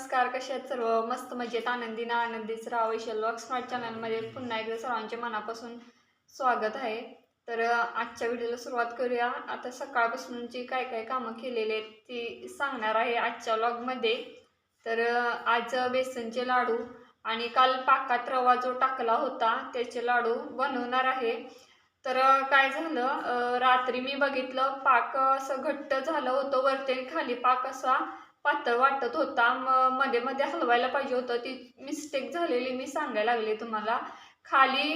नमस्कार कसे आहेत सर्व? मस्त मजेत आनंदी ना आनंदीच राहा. वैशल स्मार्ट चॅनलमध्ये पुन्हा एकदा सर्वांचे मनापासून स्वागत आहे. तर आजच्या व्हिडिओला सुरुवात करूया. आता सकाळपासूनची काय काय कामं केलेली आहेत ती सांगणार आहे आजच्या व्लॉगमध्ये तर आज बेसनचे लाडू आणि काल पाकात रवा जो टाकला होता त्याचे लाडू बनवणार आहे. तर काय झालं? रात्री मी बघितलं पाक असं घट्ट झालं होतं. वरती खाली पाक असा पातळ वाटत होता. मग मध्ये मध्ये हलवायला पाहिजे होतं. ती मिस्टेक झालेली मी सांगायला लागले तुम्हाला. खाली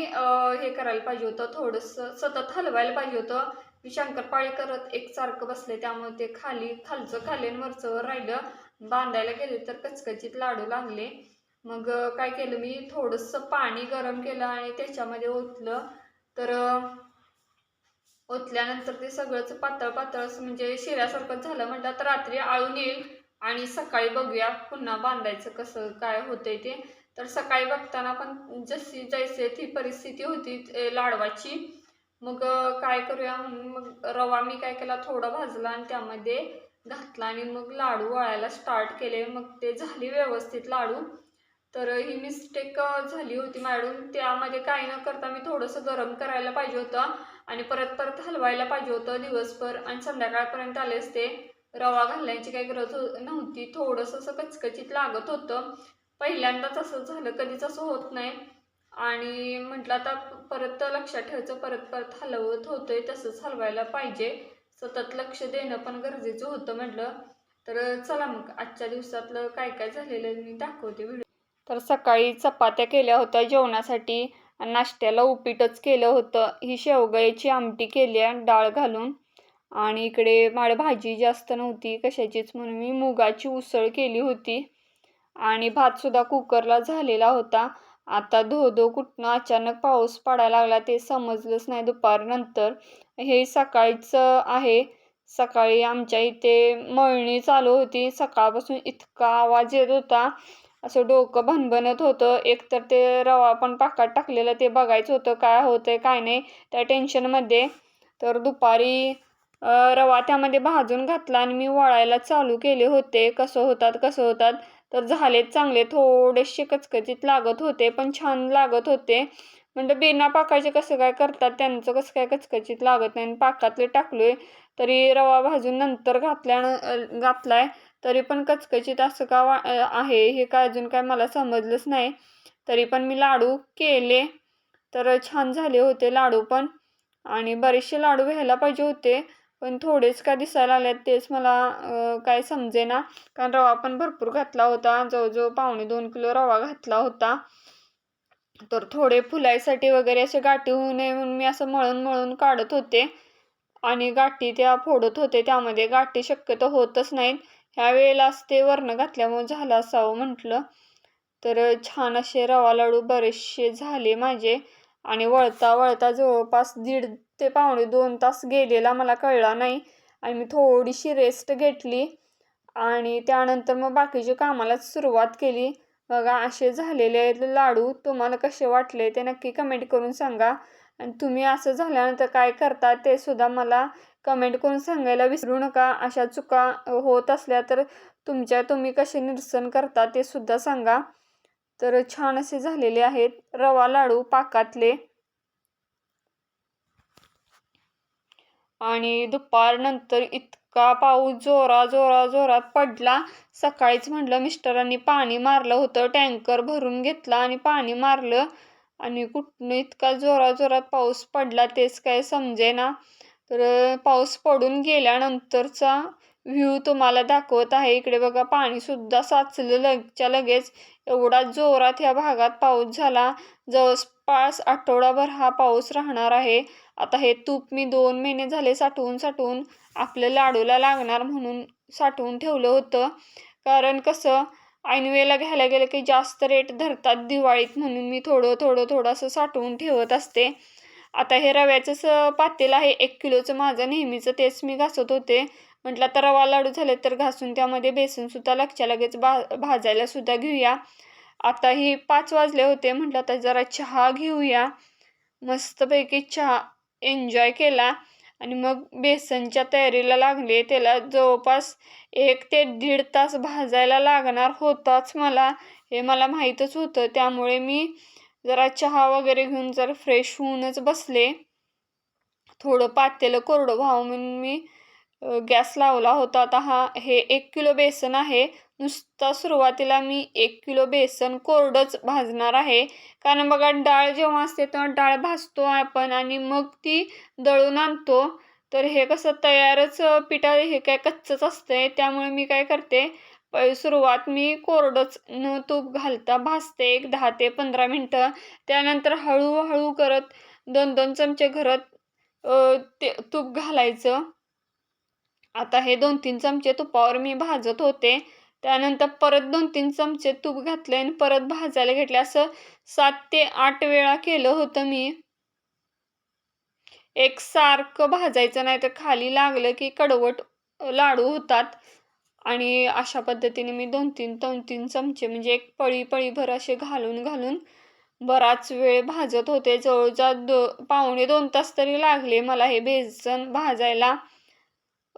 हे करायला पाहिजे होतं. थोडंसं सतत हलवायला पाहिजे होतं. मी शंकरपाळी करत एकसारखं बसले. त्यामुळे ते खाली खालचं खाली वरचंवर वरचं राहिलं. बांधायला गेले तर कचकचीत लाडू लागले. मग काय केलं मी? थोडंसं पाणी गरम केलं आणि त्याच्यामध्ये ओतलं. तर ओतल्यानंतर ते सगळंच पातळ पातळ म्हणजे शिऱ्यासारखं झालं. म्हटलं तर रात्री आळून येईल. आणि सकाळी बघूया पुन्हा बांधायचं कसं काय होतंय ते. तर सकाळी बघताना पण जशी जैसे ती परिस्थिती होती लाडवाची मग काय करूया म्हणून मग रवा मी काय केला थोडा भाजला आणि त्यामध्ये घातला आणि मग लाडू वळायला स्टार्ट केले. मग ते झाली व्यवस्थित लाडू. तर ही मिस्टेक झाली होती मॅडम. त्यामध्ये काही न करता मी थोडंसं गरम करायला पाहिजे होतं आणि परत परत हलवायला पाहिजे होतं दिवसभर आणि संध्याकाळपर्यंत आले असते. रवा घालण्याची काही गरज हो- नव्हती. थोडंसं असं कचकचीत लागत होतं. पहिल्यांदाच असं झालं. कधीच असं होत नाही. आणि म्हटलं आता परत लक्षात ठेवायचं. परत परत हलवत होतंय. तसंच हलवायला पाहिजे. सतत लक्ष देणं पण गरजेचं होतं म्हटलं. तर चला मग आजच्या दिवसातलं काय काय झालेलं मी दाखवते व्हिडिओ. तर सकाळी चपात्या केल्या होत्या जेवणासाठी. आणि नाश्त्याला उपीटच केलं होतं. ही शेवगाची आमटी केली आहे. डाळ घालून. आणि इकडे माझ्या भाजी जास्त नव्हती कशाचीच म्हणून मी मुगाची उसळ केली होती. आणि भातसुद्धा कुकरला झालेला होता. आता धो धो कुठनं अचानक पाऊस पडायला लागला ते समजलंच नाही दुपारनंतर. हे सकाळचं आहे. सकाळी आमच्या इथे मळणी चालू होती. सकाळपासून इतका आवाज येत होता. असं डोकं भनभनत होतं. एकतर ते रवा पण पाकात टाकलेलं ते बघायचं होतं काय होतंय काय नाही त्या टेन्शनमध्ये तर दुपारी रवा त्यामध्ये भाजून घातला आणि मी वळायला चालू केले होते. कसं होतात कसं होतात. तर झालेत चांगले. थोडेसे कचकचीत लागत होते पण छान लागत होते. म्हणजे बिना पाकाचे कसं काय करतात? त्यांचं कसं काय कचकचीत लागत नाही. आणि पाकातले टाकलोय तरी रवा भाजून नंतर घातल्या घातलाय. तरी पण कचकचीत असं का वा आहे? हे काय अजून काय मला समजलंच नाही. तरी पण मी लाडू केले. तर छान झाले होते लाडू पण. आणि बरेचसे लाडू व्हायला पाहिजे होते. पण थोडेच का दिसायला लागल्यात तेच मला काय समजेना. कारण रवा पण भरपूर घातला होता. जवळजवळ पावणे दोन किलो रवा घातला होता. तर थोडे फुलायसाठी वगैरे असे गाठी होऊ नये म्हणून मी असं मळून मळून काढत होते. आणि गाठी त्या फोडत होते. त्यामध्ये गाठी शक्यतो होतच नाहीत. ह्या वेळेलाच ते वर्ण घातल्यामुळे झालं असावं म्हटलं. तर छान असे रवा लाडू बरेचसे झाले माझे. आणि वळता वळता जवळपास दीड ते पावणे दोन तास गेलेला मला कळला नाही. आणि मी थोडीशी रेस्ट घेतली आणि त्यानंतर मग बाकीच्या कामाला सुरुवात केली. बघा असे झालेले आहेत लाडू. तुम्हाला कसे वाटले ते नक्की कमेंट करून सांगा. आणि तुम्ही असं झाल्यानंतर काय करता ते सुद्धा मला कमेंट करून सांगायला विसरू नका. अशा चुका होत असल्या तर तुमच्या तुम्ही कसे निरसन करता ते सुद्धा सांगा. तर छान असे झालेले आहेत. रवा लाडू पाकातले. आणि दुपारनंतर इतका पाऊस जोरा जोरा जोरात पडला. सकाळीच म्हटलं मिस्टरांनी पाणी मारलं होतं. टँकर भरून घेतला आणि पाणी मारलं. आणि कुठनं इतका जोरा जोरात पाऊस पडला तेच काय समजेना. तर पाऊस पडून गेल्यानंतरचा व्ह्यू तुम्हाला दाखवत आहे. इकडे बघा पाणीसुद्धा साचलं लगच्या लगेच. एवढा जोरात ह्या भागात पाऊस झाला. जवळपास आठवडाभर हा पाऊस राहणार आहे. आता हे तूप मी दोन महिने झाले साठवून साठवून आपल्या लाडूला लागणार म्हणून साठवून ठेवलं होतं. कारण कसं ऐनवेळेला घ्यायला गेलं की जास्त रेट धरतात दिवाळीत म्हणून मी थोडं थोडं थोडंसं साठवून ठेवत असते. आता हे रव्याचंच पातेल आहे. एक किलोचं माझं नेहमीचं तेच मी घासत होते. म्हटलं आता रवा लाडू झाले तर घासून त्यामध्ये बेसनसुद्धा लगच्या लगेच भा भाजायला सुद्धा घेऊया. आता ही पाच वाजले होते. म्हटलं आता जरा चहा घेऊया. मस्तपैकी चहा एन्जॉय केला. आणि मग बेसनच्या तयारीला लागले. त्याला जवळपास एक ते दीड तास भाजायला लागणार होताच मला. हे मला माहीतच होतं. त्यामुळे मी जरा चहा वगैरे घेऊन जर फ्रेश होऊनच बसले थोडं पातेलं कोरडं व्हावं म्हणून मी गॅस लावला होता. आता हा हे एक किलो बेसन आहे. नुसता सुरुवातीला मी एक किलो बेसन कोरडंच भाजणार आहे. कारण बघा डाळ जेव्हा असते तेव्हा डाळ भाजतो आपण आणि मग ती दळून आणतो. तर हे कसं तयारच पिठा हे काय कच्चंच असतंय. त्यामुळे मी काय करते सुरुवात मी कोरडंच न तूप घालता भाजते. एक दहा ते पंधरा मिनटं. त्यानंतर हळूहळू करत दोन दोन चमचे घरात ते तूप घालायचं. आता हे दोन तीन चमचे तुपावर मी भाजत होते. त्यानंतर परत दोन तीन चमचे तूप घातले आणि परत भाजायला घेतले असं सात ते आठ वेळा केलं होतं मी. एक सारखं भाजायचं नाही तर खाली लागलं की कडवट लाडू होतात. आणि अशा पद्धतीने मी दोन तीन दोन तीन चमचे म्हणजे एक पळी पळीभर असे घालून घालून बराच वेळ भाजत होते. जवळजवळ दो पावणे दोन तास तरी लागले मला हे बेसन भाजायला.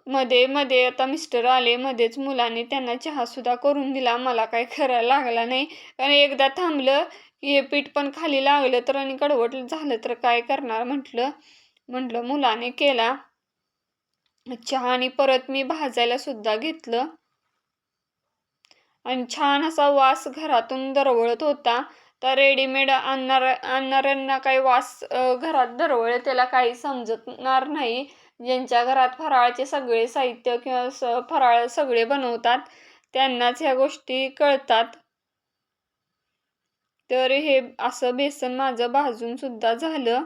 मध्ये मध्ये आता मिस्टर आले मध्येच मुलांनी त्यांना चहासुद्धा करून दिला. मला काही करायला लागला नाही. कारण एकदा थांबलं की हे पीठ पण खाली लागलं तर आणि कडवट झालं तर काय करणार? म्हटलं म्हटलं मुलाने केला. चहा आणि परत मी भाजायला सुद्धा घेतलं. आणि छान असा वास घरातून दरवळत होता. तर रेडीमेड आणणार आणणाऱ्यांना काही वास घरात दरवळे त्याला काही समजणार नाही. ज्यांच्या घरात फराळाचे सगळे साहित्य किंवा स फराळ सगळे बनवतात त्यांनाच ह्या गोष्टी कळतात. तर हे असं बेसन माझं भाजून सुद्धा झालं.